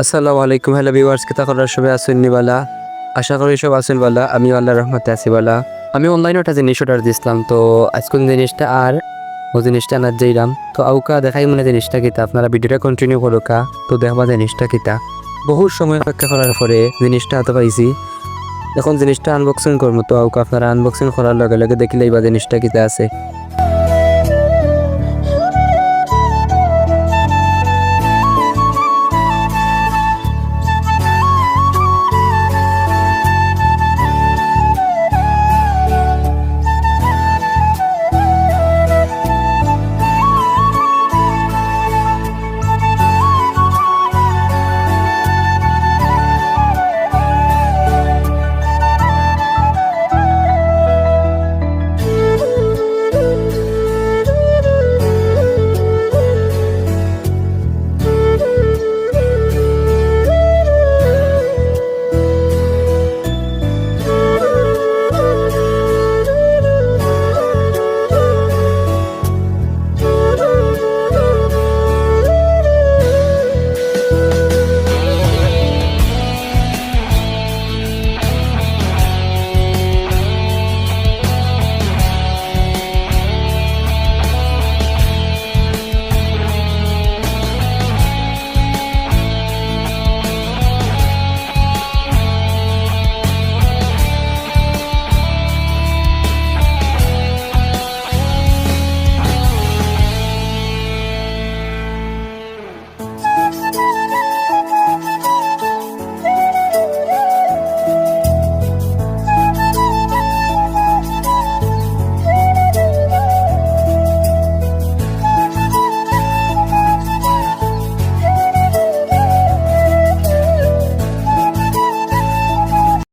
আসসালামু আলাইকুম। Hello viewers কিতা করার সবাই আছেন নিবালা আশা করি সব আছেন বালা। আমি আল্লাহ রহমতে আছি বালা। আমি অনলাইনে একটা জিনিস অর্ডার দিয়েছিলাম তো আজকের জিনিসটা আর ও জিনিসটা আনার যাইলাম তো আউকা, দেখাই মানে জিনিসটা কিতা আপনারা ভিডিওটা কন্টিনিউ করুকা, তো দেখবা জিনিসটা কিতা বহু সময় অপেক্ষা করার পরে জিনিসটা হাতে পাইছি এখন জিনিসটা আনবক্সিং করব, তো আউকা, আপনারা আনবক্সিং করার লগে লগে দেখিলেই বা জিনিসটা কিতা আছে।